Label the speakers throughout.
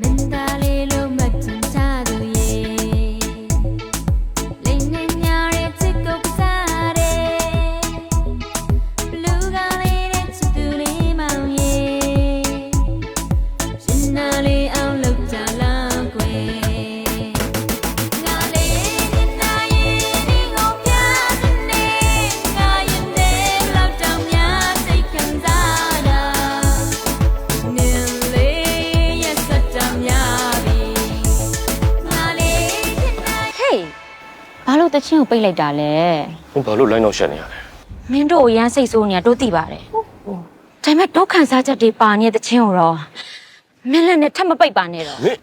Speaker 1: မ လို့တချင်းကိုပိတ်လိုက်တာလဲ။
Speaker 2: ဘာလို့လို
Speaker 3: င်းတော့ရှက်နေရလဲ
Speaker 2: မင်းတို့အရန်စိတ်ဆိုးနေတာတို့သိပါတယ်ဒါပေမဲ့ဒုက္ခစားချက်တွေပါနေတဲ့တချင်းကိုတော့မင်းလည်းနဲ့ထပ်မပိတ်ပါနဲ့တော့။
Speaker 3: မင်း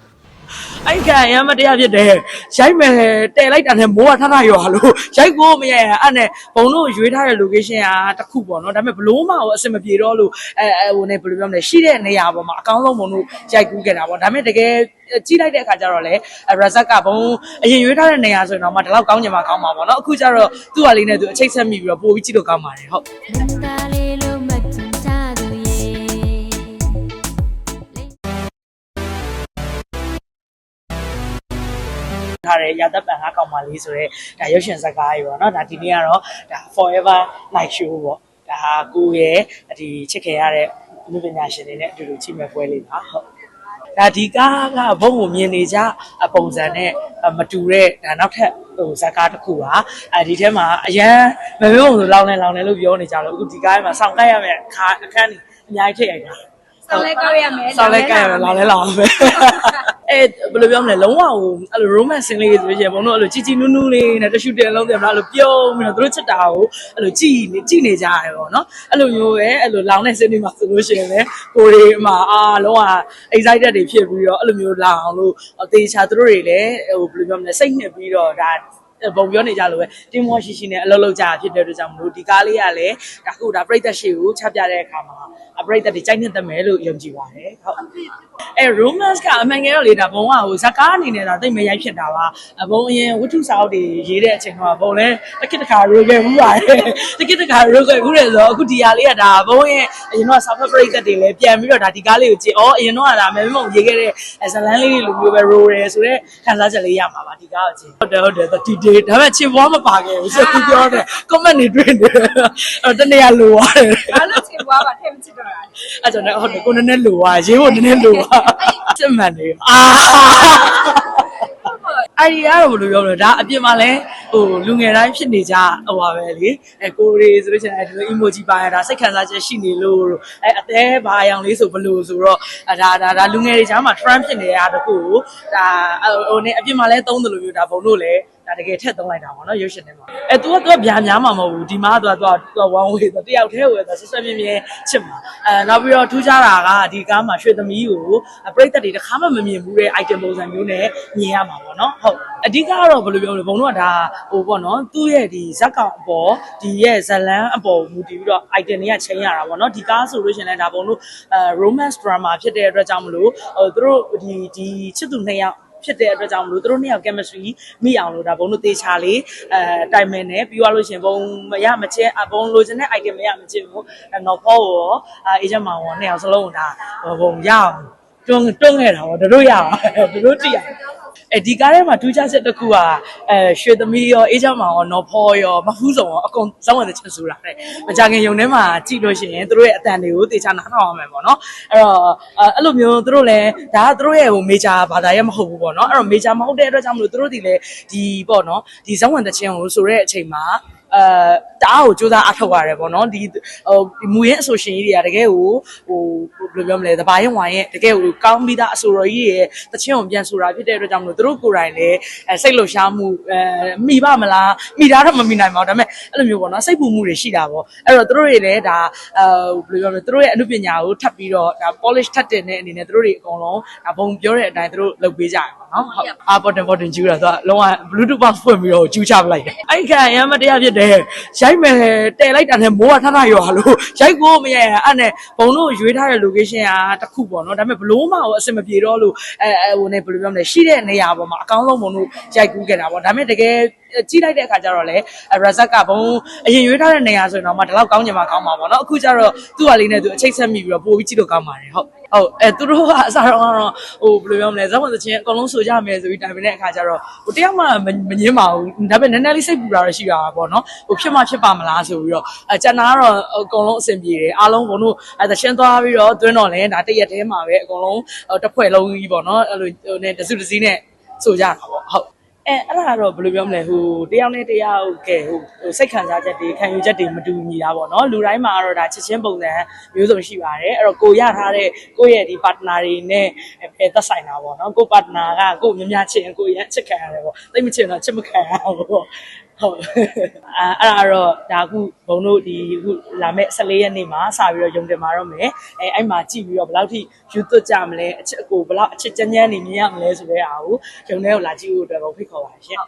Speaker 4: အဲ့ကရမ်းမတရားဖြစ်တယ်ရိုက်မယ်တဲလိုက်တာနဲ့မိုးကထထရွာလို့ရိုက်ကိုမရအဲ့နဲ့ဘုံတို့ရွေးထားတဲ့ location ကတစ်ခုပေါ့နော်ဒါပေမဲ့ဘလို့မအောင်အဆင်မပြေတော့လို့အဲအဲဟိုနေဘယ်လိုပြောမလဲရှိတဲ့နေရာပေါ်မှာအကောင်းဆုံးဘုံတို့ရိုက်ကူးခဲ့တာပေါ့ဒါပေမဲ့တကယ်ကြည့်လိုက်တဲ့အခါကျတော့လေရဇက်ကဘုံအရင်ရွေးထားတဲ့နေရာဆိုရင်တော့မှဒီလောက်ကောင်းချင်မှကောင်းမှာပေါ့နော်အခုကျတော့သူ့ဟာလေးနဲ့သူအချိတ်ဆက်မိပြီးတော့ပို့ပြီးကြည့်လို့ကောင်းပါတယ်ဟုတ်
Speaker 1: ထား
Speaker 4: တဲ့ရာသက်ပံကားကောင်မလေးဆိုတော့ဒါရုပ်ရှင်ဇာတ်ကားကြီးပေါ့နော်ဒါဒီနေ့ကတော့ဒါ forever night show ပေါ့ဒါကိုရဲ့ဒီချစ်ခင်ရတဲ့လူပညာရှင်တွေနဲ့အတူတူချိမဲ့ပွဲလေးပါဟုတ်ဒါဒီကားကဘုံကိုမြင်နေကြအပုံစံနဲ့မတူတဲ့ဒါနောက်ထပ်ဟိုဇာတ်ကားတစ်ခုပါအဲဒီထဲမှာအရန်မမျိုးဆိုလောင်းနေလောင်းနေလို့ပြောနေကြလို့အခုဒီကားထဲမှာစောင့်ကပ်ရမယ့်အခါအခန်းကြီးအများကြီးထည့်ရိုက်တာ
Speaker 5: ဆောင်းလဲကောက်ရမယ်
Speaker 4: ဆောက်လိုက်ကဲလာလဲလာပဲအဲဘယ်လိုပြောမလဲလုံးဝဟိုအဲ့လို romance scene လေးဆိုရင်ဘုံတို့အဲ့လိုជីជីနူးနူးလေးနဲ့တ shoot တင်လုံးတယ်မလားအဲ့လိုပြုံးပြီးတော့သူတို့ချစ်တာကိုအဲ့လိုကြည်နေကြည်နေကြရတယ်ပေါ့နော်အဲ့လိုမျိုးပဲအဲ့လိုလောင်တဲ့ scene တွေမှာဆိုလို့ရှိရင်လည်းကိုတွေမှာအာလုံးဝ excited တွေဖြစ်ပြီးတော့အဲ့လိုမျိုးလာအောင်လို့တေချာသူတို့တွေလည်းဟိုဘယ်လိုပြောမလဲစိတ်နှစ်ပြီးတော့ဒါ ပုံပြောနေကြလို့ပဲတင်းမောရှိရှိနဲ့အလုပ်လုပ်ကြတာဖြစ်တဲ့အတွက်ကြောင့်မလို့ဒီကားလေးကလည်းဒါခုဒါပြိသက်ရှိကိုချပြတဲ့အခါမှာအပြိသက်တွေကြိုက်နှစ်သက်မယ်လို့ယုံကြည်ပါတယ်ဟုတ်အဲ romance ကအမှန်ငယ်တော့လေဒါဘုံကဟိုဇကားအနေနဲ့ဒါတိတ်မရိုက်ဖြစ်တာပါအဘုံအရင်ဝတ္ထုစာအုပ်တွေရေးတဲ့အချိန်မှာဘုံလည်းတစ်ခေတ်တစ်ခါရိုးခဲ့ဘူးပါတယ်တစ်ခေတ်တစ်ခါရိုးခဲ့ဘူးလေဆိုတော့အခုဒီဟာလေးကဒါဘုံရဲ့အရင်တော့ soft break တွေလည်းပြန်ပြီးတော့ဒါဒီကားလေးကိုကြည့်ဩအရင်တော့ကဒါမဲမုံရေးခဲ့တဲ့ဇလန်းလေးတွေလိုမျိုးပဲ roll တယ်ဆိုတော့ခံစားချက်လေးရမှာပါဒီကားကိုကြည့်ဟုတ်တယ်ဟုတ်တယ်ဒီ day ဒါပေမဲ့ချစ်ဘွားမပါခဲ့ဘူးဆိုပြီးပြောတယ် comment တွေတွေ့နေတယ်အဲ့တနေ့ကလိုသွားတယ်
Speaker 5: ဘာလို့ ချင်ပွားပါထဲမချစ်တော့တာလဲ
Speaker 4: အဲ့ကြောင့်လည်းဟုတ်တယ်ကိုနည်းနည်းလိုသွားရေးဖို့နည်းနည်းလိုသွားစစ်မှန်နေအာအဲ့ဒီကတော့ဘယ်လိုပြောမလဲဒါအပြင်မှာလဲဟိုလူငယ်တိုင်းဖြစ်နေကြဟိုပါပဲလေအဲကိုရီဆိုလို့ရှိရင်အဲဒီလို emoji ပါရတာစိတ်ခံစားချက်ရှိနေလို့အဲအသေးဘာအယောင်လေးဆိုဘယ်လိုဆိုတော့ဒါဒါဒါလူငယ်တွေကြားမှာ trend ဖြစ်နေရတာတခုကိုဒါဟိုနေအပြင်မှာလဲသုံးတယ်လို့မျိုးဒါဘုံတို့လဲ ဒါတကယ်ထက်သုံးလိုက်တာပေါ့နော်ရုပ်ရှင်ထဲမှာအဲသူကသူကဗျာများမှာမဟုတ်ဘူးဒီမှာကသူကသူကသူက one way ဆိုတယောက်တည်းဝယ်ဆိုဆွဆွမြင်းမြင်းချစ်မှာအဲနောက်ပြီးတော့ထူးခြားတာကဒီကားမှာရွှေသမီးကိုပရိသတ်တွေတစ်ခါမှမမြင်ဘူးတဲ့ item ပုံစံမျိုးနဲ့မြင်ရမှာပေါ့နော်ဟုတ်အဓိကကတော့ဘယ်လိုပြောလဲဘုံတော့ဒါဟိုပေါ့နော်သူ့ရဲ့ဒီဇက်ကောင်အပေါ်ဒီရဲ့ဇလန်းအပေါ်မူတည်ပြီးတော့ item တွေကချိန်ရတာပေါ့နော်ဒီကားဆိုလို့ရှင်လဲဒါဘုံတို့အဲ romance drama ဖြစ်တဲ့အတွက်ကြောင့်မလို့ဟိုသူတို့ဒီဒီချစ်သူနှစ်ယောက် ဖြစ်တဲ့အတွက်ကြောင့်မလို့သူတို့နှစ်ယောက် chemistry မိအောင်လို့ဒါဘုံတို့တေချာလေးအဲတိုင်မင်နဲ့ပြီးသွားလို့ရှရင်ဘုံမရမချင်းအဘုံလိုချင်တဲ့ item မရမချင်းဘူးအဲတော့ပေါ့ရောအေဂျင့်မောင်ရောနှစ်ယောက်စလုံးဒါဘုံရအောင်တွန်းတွန်းခဲ့တာပေါ့တို့ရအောင်တို့ကြည့်ရအောင် အဲဒီကားထဲမှာထူးခြားချက်တစ်ခုကအဲရွှေသမီးရောအေးချမ်းမောင်ရောနော်ဖောရောမဖူးဆောင်ရောအကုန်စောင်းဝင်တဲ့ချက်ဆိုတာတဲ့မကြခင်ယုံထဲမှာကြည့်လို့ရှိရင်တို့ရဲ့အတန်တွေကိုတေချာနားထောင်အောင်မယ်ပေါ့နော်အဲ့တော့အဲ့လိုမျိုးတို့လည်းဒါကတို့ရဲ့ဟိုမေဂျာဘာသာရဲ့မဟုတ်ဘူးပေါ့နော်အဲ့တော့မေဂျာမဟုတ်တဲ့အတွက်ကြောင့်မလို့တို့ဒီလေဒီပေါ့နော်ဒီဇောင်းဝင်တဲ့ချင်းကိုဆိုတဲ့အချိန်မှာ အဲတအားကိုစူးစမ်းအထောက်ရတယ်ပေါ့နော်ဒီဟိုဒီမူရင်းအဆိုရှင်ကြီးတွေကတကယ်ကိုဟိုဘယ်လိုပြောမလဲသဘာရင်ဝိုင်ရဲ့တကယ်ကိုကောင်းပြီးသားအဆိုတော်ကြီးရဲ့တချင်းကိုပြန်ဆိုတာဖြစ်တဲ့အတွက်ကြောင့်မလို့တို့ကိုယ်တိုင်လည်းအဲစိတ်လှုပ်ရှားမှုအဲမိပါမလားမိတာတော့မမိနိုင်ပါဘူးဒါပေမဲ့အဲ့လိုမျိုးပေါ့နော်စိတ်ပူမှုတွေရှိတာပေါ့အဲ့တော့တို့တွေလည်းဒါအဲဘယ်လိုပြောမလဲတို့ရဲ့အမှုပညာကိုထပ်ပြီးတော့ဒါ polish ထပ်တင်တဲ့အနေနဲ့တို့တွေအကုန်လုံးဒါဘုံပြောတဲ့အတိုင်းတို့လုပ်ပေးကြရပါ နော်ဟုတ်အာ button button ကျူးတာသူကလုံးဝ bluetooth box ဖွင့်ပြီးတော့ကျူးချပလိုက်တယ်အဲ့ခါရမ်းမတရားဖြစ်တယ်ရိုက်မယ်တဲလိုက်တာနဲ့မိုးကထထရွာလို့ရိုက်ကိုမရရင်အဲ့နဲ့ဘုံတို့ရွေးထားတဲ့ location ကတစ်ခုပေါ့နော်ဒါပေမဲ့ဘလို့မှအဆင်မပြေတော့လို့အဲအဲဟိုနေဘယ်လိုပြောမလဲရှိတဲ့နေရာပေါ်မှာအကောင်းဆုံးဘုံတို့ရိုက်ကူးခဲ့တာပေါ့ဒါပေမဲ့တကယ်ကြည့်လိုက်တဲ့အခါကျတော့လေရဇက်ကဘုံအရင်ရွေးထားတဲ့နေရာဆိုရင်တော့မှဒီလောက်ကောင်းချင်မှကောင်းမှာပေါ့နော်အခုကျတော့သူ့ဟာလေးနဲ့သူအချိတ်ဆက်မိပြီးတော့ပို့ပြီးကြည့်လို့ကောင်းပါတယ်ဟုတ် ဟဟုတ်အဲသူတို့ကအစားတော့ကတော့ဟိုဘယ်လိုပြောမလဲဇက်ဝင်သချင်းအကုန်လုံးဆိုကြမယ်ဆိုပြီးတိုင်ပင်တဲ့အခါကျတော့ဟိုတယောက်မှမမငင်းပါဘူးဒါပေမဲ့နည်းနည်းလေးစိတ်ပူတာတော့ရှိတာပေါ့နော်ဟိုဖြစ်မှဖြစ်ပါမလားဆိုပြီးတော့အကျန်တာကတော့အကုန်လုံးအဆင်ပြေတယ်အားလုံးဘုံတို့အဲသချင်းသွားပြီးတော့တွင်းတော့လဲဒါတရက်တည်းမှာပဲအကုန်လုံးတစ်ဖွဲ့လုံးကြီးပေါ့နော်အဲ့လိုဟိုနဲ့တစုတစည်းနဲ့ဆိုကြတာပေါ့ဟုတ် အဲအဲ့ဒါကတော့ဘယ်လိုပြောမလဲဟိုတယောက်နဲ့တယောက်ကဲဟိုဟိုစိတ်ခံစားချက်တွေခံယူချက်တွေမတူညီတာပေါ့နော်လူတိုင်းမှာကတော့ဒါချက်ချင်းပုံစံမျိုးစုံရှိပါတယ်အဲ့တော့ကိုရထားတဲ့ကိုယ့်ရဲ့ဒီ partner တွေနဲ့ပဲသက်ဆိုင်တာပေါ့နော်ကို partner ကကိုမြများချင်းကိုရချစ်ခံရတယ်ပေါ့သိမချင်တော့ချစ်မခံရဘူးပေါ့ ဟုတ်အာအဲ့ဒါတော့ဒါအခုဘုံတို့ဒီအခုလာမဲ့14ရက်နေ့မှာစပြီးတော့ယုံတင်มาတော့မယ်အဲအဲ့မှာကြည့်ပြီးတော့ဘယ်လောက်ထိယူသွတ်ကြမလဲအချစ်အကိုဘယ်လောက်အချစ်ချမ်းချမ်းနေမြင်ရမလဲဆိုတဲ့အားကိုယုံထဲကိုလာကြည့်ဖို့အတွက်ကိုဖိတ်ခေါ်ပါရှင်